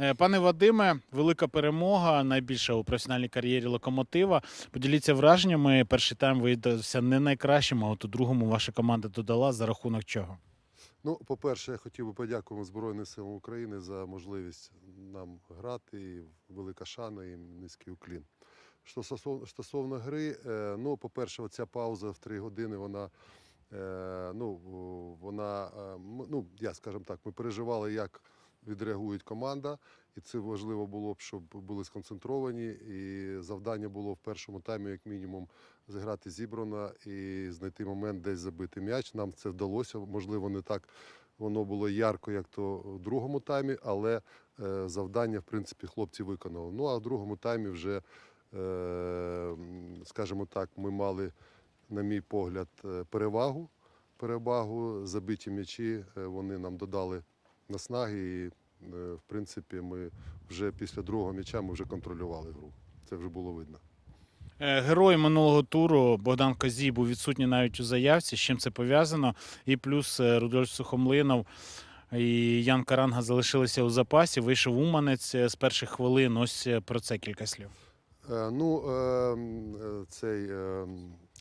Е, Пане Вадиме, велика перемога, найбільша у професіональній кар'єрі локомотива. Поділіться враженнями. Перший тайм виявився не найкращим, а от у другому ваша команда додала за рахунок чого. Ну, по-перше, я хотів би подякувати Збройним силам України за можливість нам грати. І велика шана і низький уклін. Що стосовно, гри, е, ну, по-перше, оця пауза в три години, вона, е, ну, вона, ну, я скажімо так, ми переживали, як відреагує команда, і це важливо було б, щоб були сконцентровані. І завдання було в першому таймі, як мінімум, зіграти зібрано і знайти момент десь забити м'яч. Нам це вдалося. Можливо, не так воно було ярко, як то в другому таймі, але е, завдання, в принципі, хлопці виконали. Ну а в другому таймі вже, е, скажімо так, ми мали, на мій погляд, е, перевагу. Перевагу, забиті м'ячі, вони нам додали наснаги, і, е, в принципі, ми вже після другого м'яча ми вже контролювали гру. Це вже було видно. Е, Герой минулого туру Богдан Козій був відсутній навіть у заявці. З чим це пов'язано? І плюс е, Рудольф Сухомлинов і Ян Каранга залишилися у запасі. Вийшов Уманець з перших хвилин. Ось про це кілька слів. Ну, е, м, е, цей е,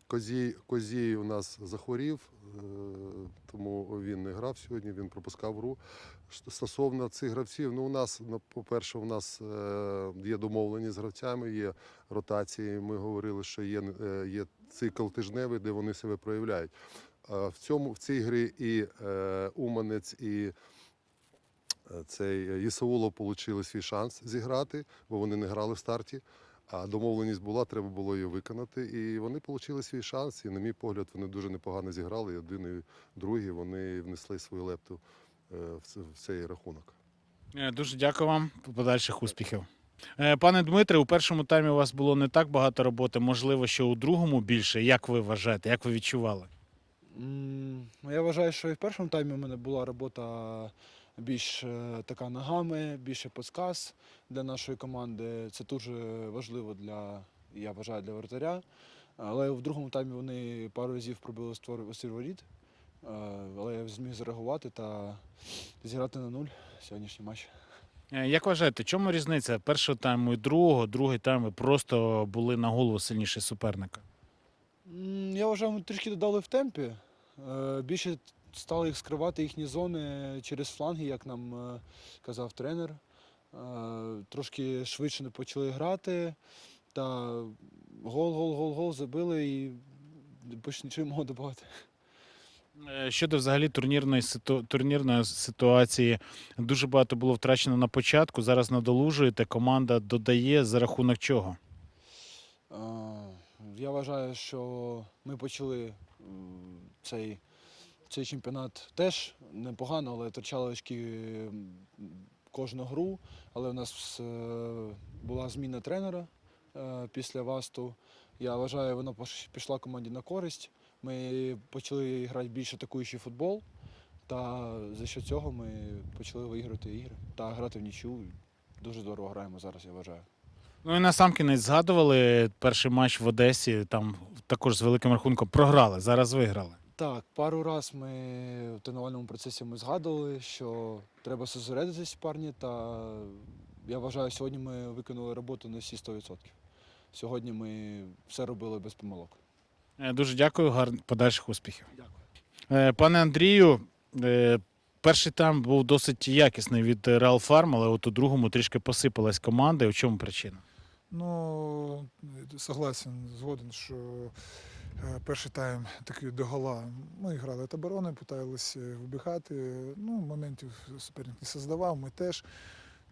Козій, Козій у нас захворів, він не грав сьогодні, він пропускав гру. Стосовно цих гравців, ну у нас, по-перше, у нас е, є домовленість з гравцями, є ротації. Ми говорили, що є, е, є цикл тижневий, де вони себе проявляють. В цьому в цій грі і е, Уманець, і цей Єсаулов отримали свій шанс зіграти, бо вони не грали в старті. А домовленість була, треба було її виконати. І вони отримали свій шанс. І, на мій погляд, вони дуже непогано зіграли. І один і другий вони внесли свою лепту е, в цей рахунок. Е, Дуже дякую вам. Подальших успіхів. Е, Пане Дмитре, у першому таймі у вас було не так багато роботи. Можливо, що у другому більше. Як ви вважаєте? Як ви відчували? Ну, Я вважаю, що і в першому таймі у мене була робота більш е, така ногами, більше подсказ для нашої команди. Це дуже важливо для, я вважаю, для вратаря. Але в другому таймі вони пару разів пробили створ воріт. Е, Але я зміг зареагувати та зіграти на нуль сьогоднішній матч. Е, Як вважаєте, чому різниця першого тайму і другого? Другий тайм ви просто були на голову сильніше суперника. Я вважаю, ми трішки додали в темпі. Більше стали їх скривати їхні зони через фланги, як нам е, казав тренер. Е, Трошки швидше не почали грати. Та гол, гол, гол, гол забили і більше нічого не додати. Е, Щодо взагалі турнірної ситу... турнірної ситуації, дуже багато було втрачено на початку. Зараз надолужуєте. Команда додає за рахунок чого? Я вважаю, що ми почали цей, цей чемпіонат теж непогано, але втрачали очки кожну гру. Але в нас е, була зміна тренера е, після Васту. Я вважаю, вона пішла команді на користь. Ми почали грати більш атакуючий футбол. Та за що цього ми почали виіграти ігри та грати в нічю. Дуже здорово граємо зараз, я вважаю. Ну і насамкінець згадували перший матч в Одесі. Там також з великим рахунком програли. Зараз виграли. Так, пару раз ми в тренувальному процесі ми згадували, що треба зосередитись, парні, та я вважаю, сьогодні ми виконали роботу на всі 100%. Сьогодні ми все робили без помилок. Е, Дуже дякую, гарних подальших успіхів. Дякую. Е, Пане Андрію, е, перший тайм був досить якісний від Реал Фарм, але от у другому трішки посипалась команда. І в чому причина? Ну, согласен, згоден, що перший тайм такий догола. Ми грали від оборони, питалися вибігати. Ну, моментів суперник не создавав, ми теж.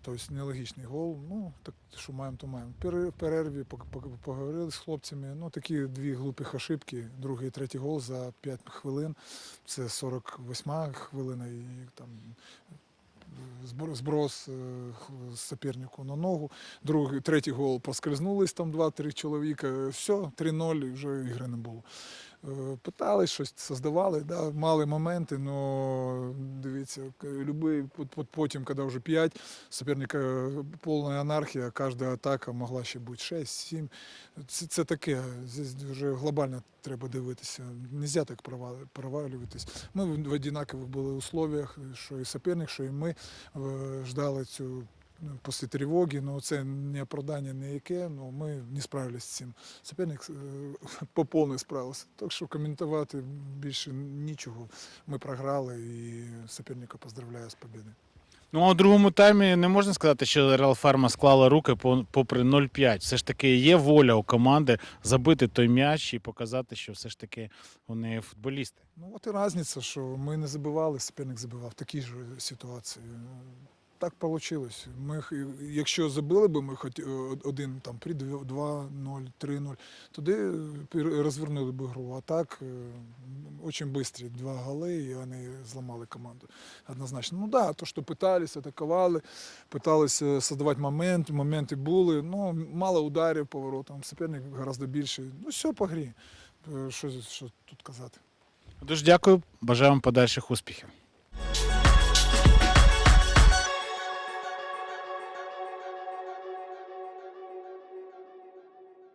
Тобто нелогічний гол. Ну, так що маємо, то маємо. В перерві поговорили з хлопцями. Ну, такі дві глупих ошибки. Другий і третій гол за 5 хвилин. Це 48 хвилина і там зброс сопернику х- на ногу. Другий, третій гол поскользнулись там два-три чоловіка. Все, 3-0, і вже ігри не було. Е, Питали, щось создавали, да, мали моменти, але дивіться, любий, пот- пот- потім, коли вже 5, суперника повна анархія, кожна атака могла ще бути 6-7. Це, це таке, здесь вже глобально треба дивитися. Нельзя так провалюватись. Ми в однакових були условиях, що і суперник, що і ми е, ждали цю після тривоги, ну це не оправдання ніяке, ну ми не справилися з цим. Суперник е, по повній справився. Так що коментувати більше нічого. Ми програли і суперника поздравляю з победою. Ну а у другому таймі не можна сказати, що Реал Фарма склала руки попри 0-5. Все ж таки є воля у команди забити той м'яч і показати, що все ж таки вони футболісти. Ну от і різниця, що ми не забивали, суперник забивав в такій ж ситуації. Так вийшло. Ми, якщо забили б ми хоч е, один там при 2-0, 3-0, тоді розвернули б гру. А так е, дуже швидкі два голи, і вони зламали команду. Однозначно. Ну так, да, то, що питались, атакували, питалися создавати моменти, моменти були. Ну, мало ударів по воротам, суперник гораздо більше. Ну, все по грі. Е, Що, що тут казати. Дуже дякую, бажаю вам подальших успіхів.